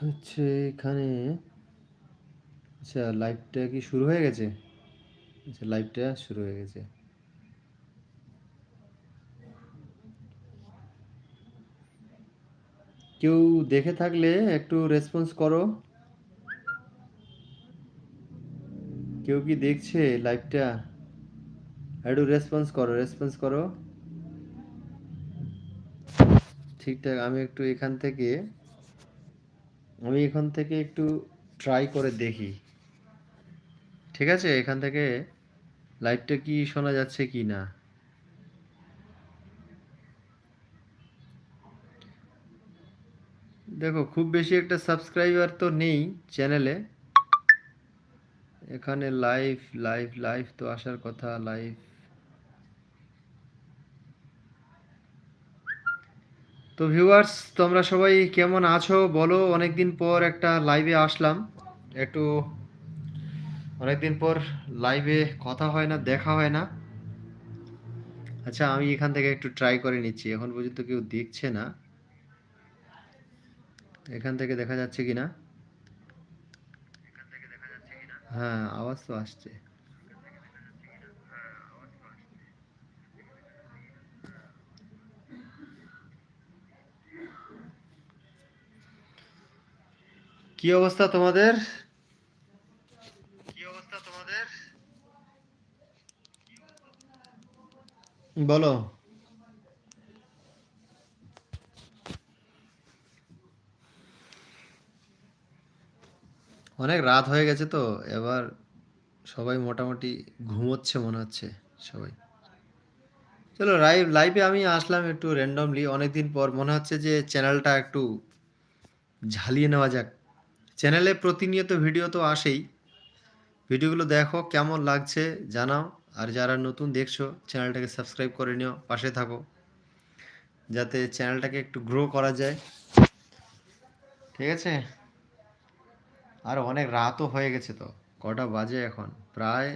হচ্ছে এখানে আচ্ছা লাইভটা কি শুরু হয়ে গেছে? আচ্ছা লাইভটা শুরু হয়ে গেছে। কেউ দেখে থাকলে একটু রেসপন্স করো। কেউ কি দেখছে লাইভটা একটু রেসপন্স করো রেসপন্স করো। ঠিকঠাক, আমি একটু এখান থেকে আমি এখান থেকে একটু ট্রাই করে দেখি। ঠিক আছে? এখান থেকে লাইভটা কি শোনা যাচ্ছে কি না? দেখো, খুব বেশি একটা সাবস্ক্রাইবার তো নেই চ্যানেলে এখানে লাইভ লাইভ লাইভ তো আসার কথা লাইভ তো ভিউয়ার্স তোমরা সবাই কেমন আছো? বলো, অনেকদিন পর একটা লাইভে আসলাম। একটু অনেকদিন পর লাইভে কথা হয় না, দেখা হয় না। আচ্ছা আমি এখান থেকে একটু ট্রাই করে নিচ্ছি। এখন পর্যন্ত কেউ দেখছে না। এখান থেকে দেখা যাচ্ছে কি না হ্যাঁ আওয়াজ তো আসছে। কি অবস্থা তোমাদের? কি অবস্থা তোমাদের? বলো। অনেক রাত হয়ে গেছে তো এবার সবাই মোটামুটি ঘুমোচ্ছে মনে হচ্ছে সবাই। চলো লাইভ লাইভে আমি আসলাম একটু র্যান্ডমলি অনেকদিন পর মনে হচ্ছে যে চ্যানেলটা একটু ঝালিয়ে নেওয়া যাক। চ্যানেলে প্রতিনিয়ত ভিডিও তো আসেই। ভিডিওগুলো দেখো, কেমন লাগছে জানাও। আর যারা নতুন দেখছ, চ্যানেলটাকে সাবস্ক্রাইব করে নিও, পাশে থাকো। যাতে চ্যানেলটাকে একটু গ্রো করা যায়। ঠিক আছে? আর অনেক রাতও হয়ে গেছে তো, কটা বাজে এখন? প্রায়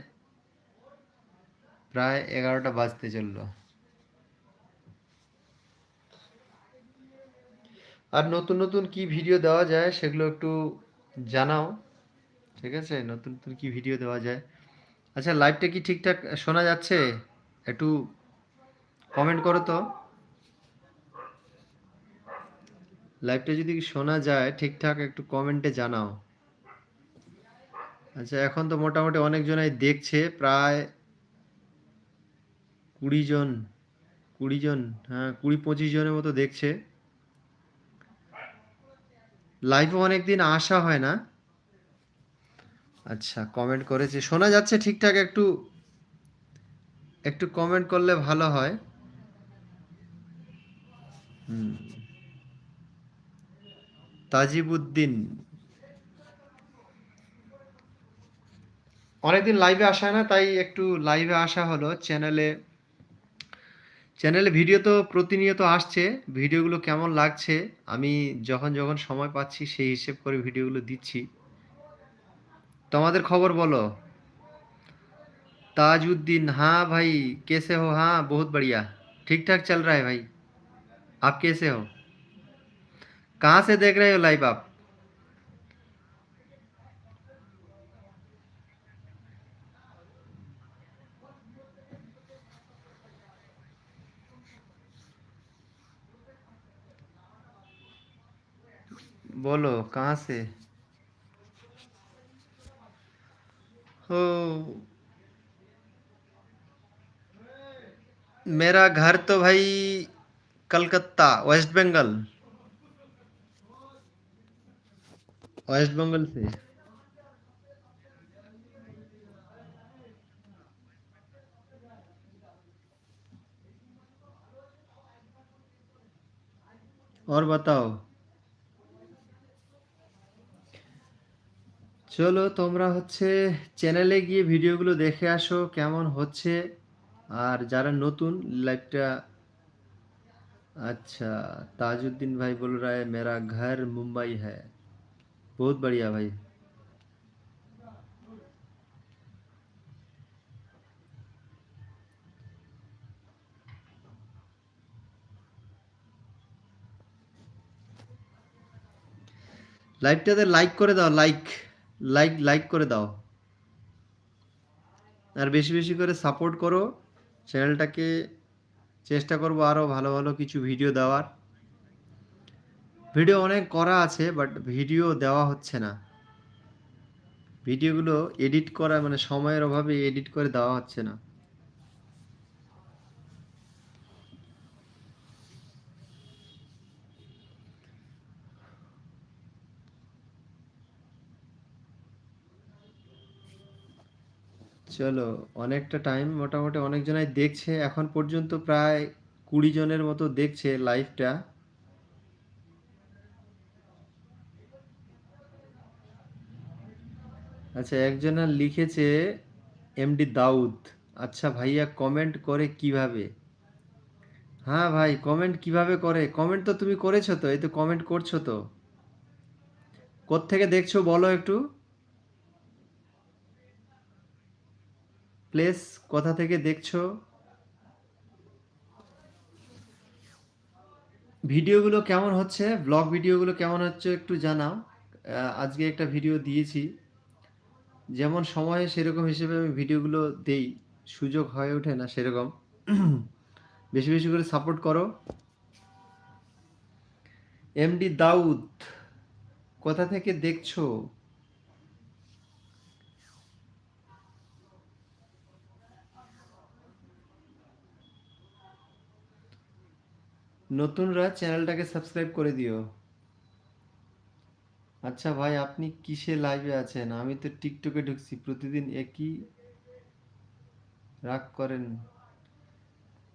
প্রায় এগারোটা বাজতে চলল। আর নতুন নতুন কি ভিডিও দেওয়া যায়, সেগুলো একটু জানাও, ঠিক আছে? নতুন নতুন কি ভিডিও দেওয়া যায়? আচ্ছা লাইভটা কি ঠিকঠাক শোনা যাচ্ছে? একটু কমেন্ট করো তো। লাইভটা যদি শোনা যায় ঠিকঠাক, একটু কমেন্টে জানাও। আচ্ছা এখন তো মোটামুটি অনেকজনাই দেখছে, প্রায় কুড়ি জন কুড়ি জন হ্যাঁ কুড়ি পঁচিশ জনের মতো দেখছে। লাইভে অনেকদিন আসা হয় না। আচ্ছা কমেন্ট করেছে। শোনা যাচ্ছে ঠিকঠাক একটু একটু কমেন্ট করলে ভালো হয়। তাজিবুদ্দিন অনেকদিন লাইভে আসা না, তাই একটু লাইভে আসা হলো। চ্যানেলে চ্যানেলে ভিডিও তো প্রতিনিয়ত আসছে ভিডিওগুলো কেমন লাগছে আমি যখন যখন সময় পাচ্ছি সেই হিসেব করে ভিডিওগুলো দিচ্ছি তোমাদের খবর বলো ताजुद्दीन हाँ भाई कैसे हो हाँ बहुत बढ़िया ठीक ठाक चल रहा है भाई आप कैसे हो कहाँ से देख रहे हो लाइव आप बोलो, कहाँ से? हो। मेरा घर तो भाई कलकत्ता वेस्ट बंगाल वेस्ट बंगाल से। और बताओ। চলো তোমরা হচ্ছে চ্যানেলে গিয়ে ভিডিওগুলো দেখে আসো কেমন হচ্ছে আর যারা নতুন লাইভটা अच्छा ताजुद्दीन भाई बोल रहा है मेरा घर मुंबई है बहुत बढ़िया भाई লাইভটাতে লাইক করে দাও লাইক লাইক লাইক করে দাও। আর বেশি বেশি করে সাপোর্ট করো। চ্যানেলটাকে চেষ্টা করব আরও ভালো ভালো কিছু ভিডিও দেওয়ার। ভিডিও অনেক করা আছে বাট ভিডিও দেওয়া হচ্ছে না। ভিডিওগুলো এডিট করা মানে সময়ের অভাবে এডিট করে দেওয়া হচ্ছে না। চলো, অনেকটা টাইম মোটামুটি অনেকজনাই দেখছে। এখন পর্যন্ত প্রায় কুড়ি জনের মতো দেখছে লাইভটা আচ্ছা একজনা লিখেছে এমডি দাউদ। আচ্ছা ভাইয়া কমেন্ট করে কীভাবে? হ্যাঁ ভাই কমেন্ট কীভাবে করে? কমেন্ট তো তুমি করেছ তো, এই তো কমেন্ট করছ তো। কোত্থেকে দেখছ বলো একটু? প্লেস কোথা থেকে দেখছ? ভিডিওগুলো কেমন হচ্ছে? ব্লগ ভিডিওগুলো কেমন হচ্ছে একটু জানাও। আজকে একটা ভিডিও দিয়েছি। যেমন সময় সেরকম হিসেবে আমি ভিডিওগুলো দেই। সুযোগ হয়ে ওঠে না সেরকম। বেশি বেশি করে সাপোর্ট করো। এমডি দাউদ কোথা থেকে দেখছ? নতুনরা চ্যানেলটাকে সাবস্ক্রাইব করে দিও। আচ্ছা ভাই, আপনি কিসে লাইভে আছেন? আমি তো টিকটকে ঢুকছি, প্রতিদিন একই রাগ করেন।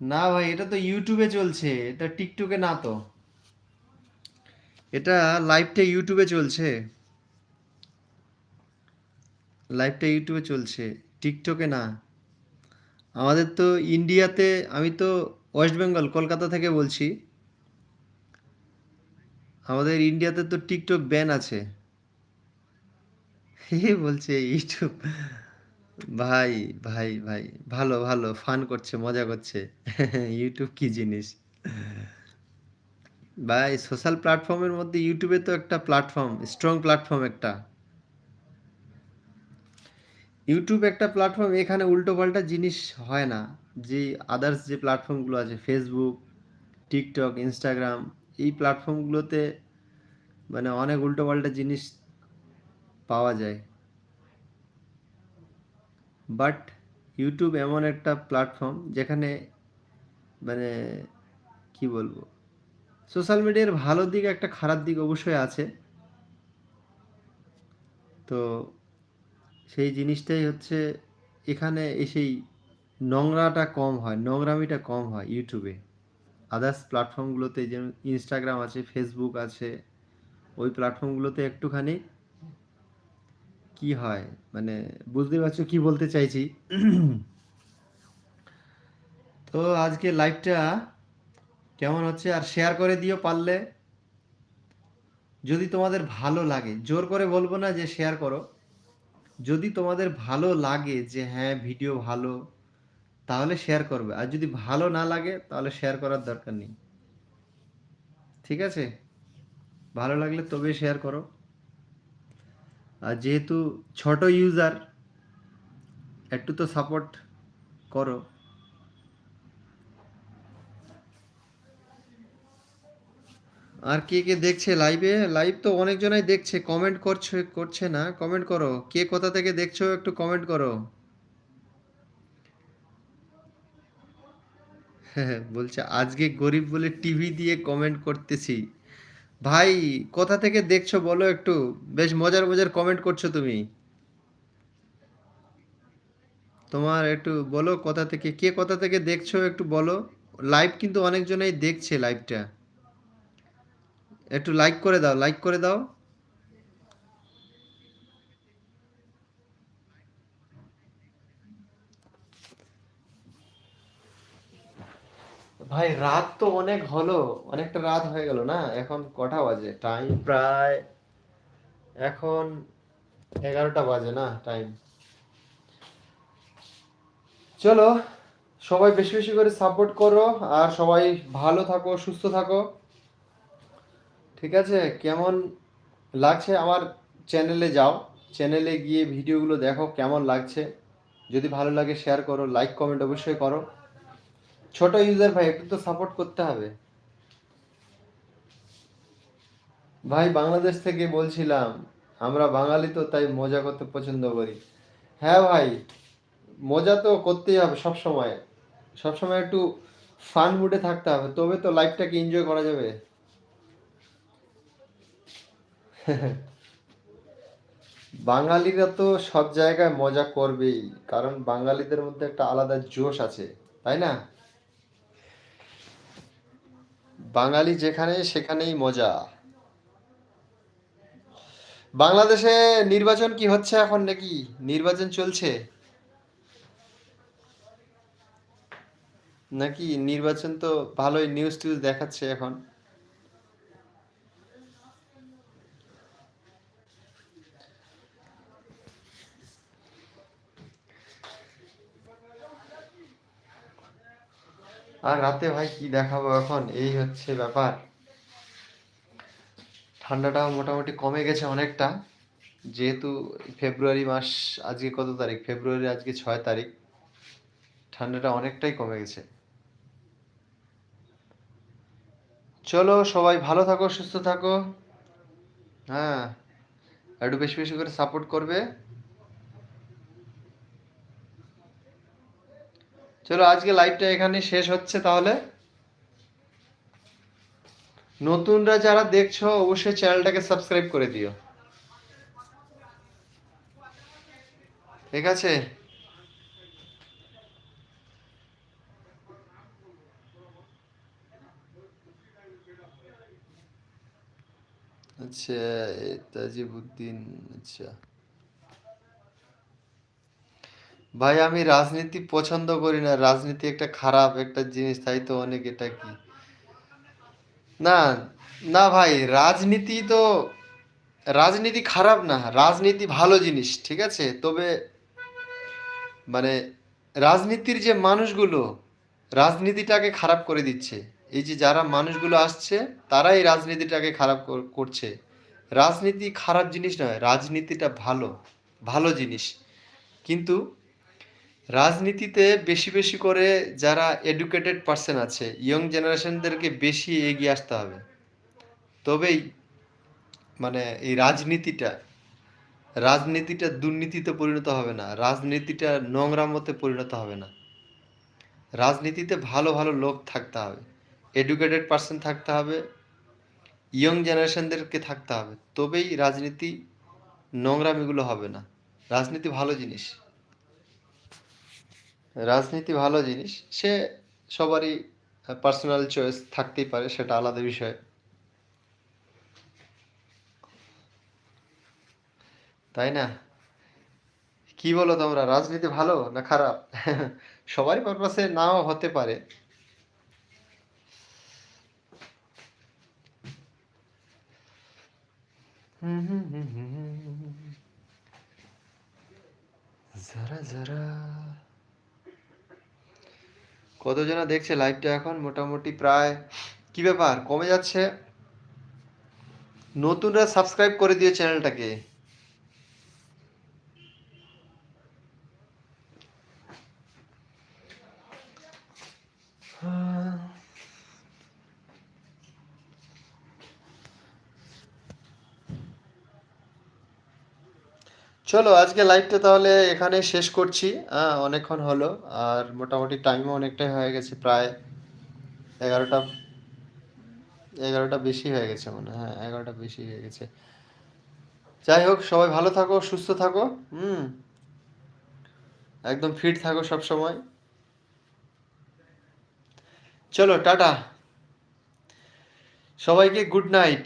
না ভাই, এটা তো ইউটিউবে চলছে, এটা টিকটকে না তো। এটা লাইভটা ইউটিউবে চলছে। লাইভটা ইউটিউবে চলছে টিকটকে না। আমাদের তো ইন্ডিয়াতে আমি তো ওয়েস্ট বেঙ্গল কলকাতা থেকে বলছি। আমাদের ইন্ডিয়াতে তো টিকটক ব্যান আছে। হে, বলছে ইউটিউব ভাই ভাই ভাই, ভালো ভালো ফান করছে, মজা করছে। ইউটিউব কি জিনিস? ভাই সোশ্যাল প্ল্যাটফর্মের মধ্যে ইউটিউবে তো একটা প্ল্যাটফর্ম স্ট্রং প্ল্যাটফর্ম একটা। ইউটিউব একটা প্ল্যাটফর্ম এখানে উল্টোপাল্টা জিনিস হয় না। যে আদার্স যে প্ল্যাটফর্মগুলো আছে ফেসবুক টিকটক ইনস্টাগ্রাম এই প্ল্যাটফর্মগুলোতে মানে অনেক উল্টোপাল্টা জিনিস পাওয়া যায়। বাট ইউটিউব এমন একটা প্ল্যাটফর্ম যেখানে মানে কি বলব? সোশ্যাল মিডিয়ার ভালো দিক একটা খারাপ দিক অবশ্যই আছে। তো সেই জিনিসটাই হচ্ছে এখানে এসেই নোংরাটা কম হয়, নোংরামিটা কম হয় ইউটিউবে আদার্স প্ল্যাটফর্মগুলোতে যেমন ইনস্টাগ্রাম আছে ফেসবুক আছে, ওই প্ল্যাটফর্মগুলোতে একটুখানি কি হয়? মানে বুঝতে পারছ কি বলতে চাইছি? তো আজকে লাইভটা কেমন হচ্ছে? আর শেয়ার করে দিও পারলে। যদি তোমাদের ভালো লাগে, জোর করে বলব না যে শেয়ার করো। যদি তোমাদের ভালো লাগে যে হ্যাঁ ভিডিও ভালো তাহলে শেয়ার করবে। আর যদি ভালো না লাগে, তাহলে শেয়ার করার দরকার নেই। ঠিক আছে? ভালো লাগলে তবে শেয়ার করো। আর যেহেতু ছোট ইউজার একটু তো সাপোর্ট করো। আর কে কে দেখছে লাইভে লাইভ তো অনেকজনাই দেখছে। কমেন্ট করছে করছে না। কমেন্ট করো। কে কোথা থেকে দেখছ একটু কমেন্ট করো। বলছে, আজকে গরিব বলে টিভি দিয়ে কমেন্ট করতেছি। ভাই, কোথা থেকে দেখছ বলো একটু? বেশ মজার মজার কমেন্ট করছ তুমি। তোমার একটু বলো কোথা থেকে, কে কোথা থেকে দেখছ একটু বলো। লাইভ কিন্তু অনেকজনেই দেখছে লাইভটা একটু লাইক করে দাও লাইক করে দাও। ভাই, রাত তো অনেক হলো। অনেকটা রাত হয়ে গেল না? এখন কটা বাজে? টাইম প্রায় এখন এগারোটা বাজে না টাইম চলো, সবাই বেশি বেশি করে সাপোর্ট করো আর সবাই ভালো থাকো, সুস্থ থাকো। ঠিক আছে? কেমন লাগছে আমার চ্যানেলে যাও। চ্যানেলে গিয়ে ভিডিওগুলো দেখো কেমন লাগছে। যদি ভালো লাগে শেয়ার করো লাইক কমেন্ট অবশ্যই করো। ছোট ইউজার ভাই, একটু তো সাপোর্ট করতে হবে। ভাই, বাংলাদেশ থেকে বলছিলাম, আমরা বাঙালি তো, তাই মজা করতে পছন্দ করি। হ্যাঁ ভাই, মজা তো করতেই হবে সব সময়। সব সময় একটু ফান মুডে থাকতে হবে, তবে তো লাইফটাকে এনজয় করা যাবে। বাঙালিরা তো সব জায়গায় মজা করবেই, কারণ বাঙালিদের মধ্যে একটা আলাদা জোশ আছে, তাই না? বাঙালি যেখানে, সেখানেই মজা। বাংলাদেশে নির্বাচন কি হচ্ছে এখন নাকি? নির্বাচন চলছে। নাকি নির্বাচন তো ভালোই নিউজ টিউজ দেখাচ্ছে এখন। আর রাতে ভাই কি দেখাবো এখন? এই হচ্ছে ব্যাপার। ঠান্ডাটাও মোটামুটি কমে গেছে অনেকটা। যেহেতু ফেব্রুয়ারি মাস আজকে কত তারিখ? ফেব্রুয়ারি আজকে ছয় তারিখ। ঠান্ডাটা অনেকটাই কমে গেছে। চলো সবাই ভালো থাকো, সুস্থ থাকো। হ্যাঁ একটু বেশি বেশি করে সাপোর্ট করবে। চলো আজকে লাইভটা এখানে শেষ হচ্ছে তাহলে। নতুনরা যারা দেখছ, অবশ্যই চ্যানেলটাকে সাবস্ক্রাইব করে দিও। ঠিক আছে? আচ্ছা তাজিবুদ্দিন আচ্ছা। ভাই, আমি রাজনীতি পছন্দ করি না। রাজনীতি একটা খারাপ একটা জিনিস, তাই তো অনেক এটা কি? না না ভাই, রাজনীতি তো, রাজনীতি খারাপ না। রাজনীতি ভালো জিনিস, ঠিক আছে? তবে মানে রাজনীতির যে মানুষগুলো, রাজনীতিটাকে খারাপ করে দিচ্ছে। এই যে যারা মানুষগুলো আসছে, তারাই রাজনীতিটাকে খারাপ করছে। রাজনীতি খারাপ জিনিস নয়, রাজনীতিটা ভালো ভালো জিনিস। কিন্তু রাজনীতিতে বেশি বেশি করে যারা এডুকেটেড পার্সন আছে ইয়ং জেনারেশনদেরকে বেশি এগিয়ে আসতে হবে। তবেই মানে এই রাজনীতিটা রাজনীতিটা দুর্নীতিতে পরিণত হবে না, রাজনীতিটা নোংরামতে পরিণত হবে না। রাজনীতিতে ভালো ভালো লোক থাকতে হবে এডুকেটেড পার্সন থাকতে হবে ইয়ং জেনারেশনদেরকে থাকতে হবে। তবেই রাজনীতি নোংরামিগুলো হবে না। রাজনীতি ভালো জিনিস। রাজনীতি ভালো জিনিস, সে সবারই পার্সোনাল চয়েস থাকতেই পারে, সেটা আলাদা বিষয়। তাই না? কি বলো তোমরা, রাজনীতি ভালো না খারাপ? সবারই পারপাসে নাও হতে পারে। যারা যারা কতজনা দেখছে লাইভটা এখন? মোটামুটি প্রায়, কি ব্যাপার? কমে যাচ্ছে? নতুনরা সাবস্ক্রাইব করে দিও চ্যানেলটাকে চলো, আজকে লাইভটা তাহলে এখানে শেষ করছি। হ্যাঁ অনেকক্ষণ হলো, আর মোটামুটি টাইমও অনেকটাই হয়ে গেছে, প্রায় এগারোটা এগারোটা বেশি হয়ে গেছে মনে হয়। এগারোটা বেশি হয়ে গেছে। যাই হোক, সবাই ভালো থাকো, সুস্থ থাকো, হুম। একদম ফিট থাকো সব সময়। চলো, টাটা। সবাইকে গুড নাইট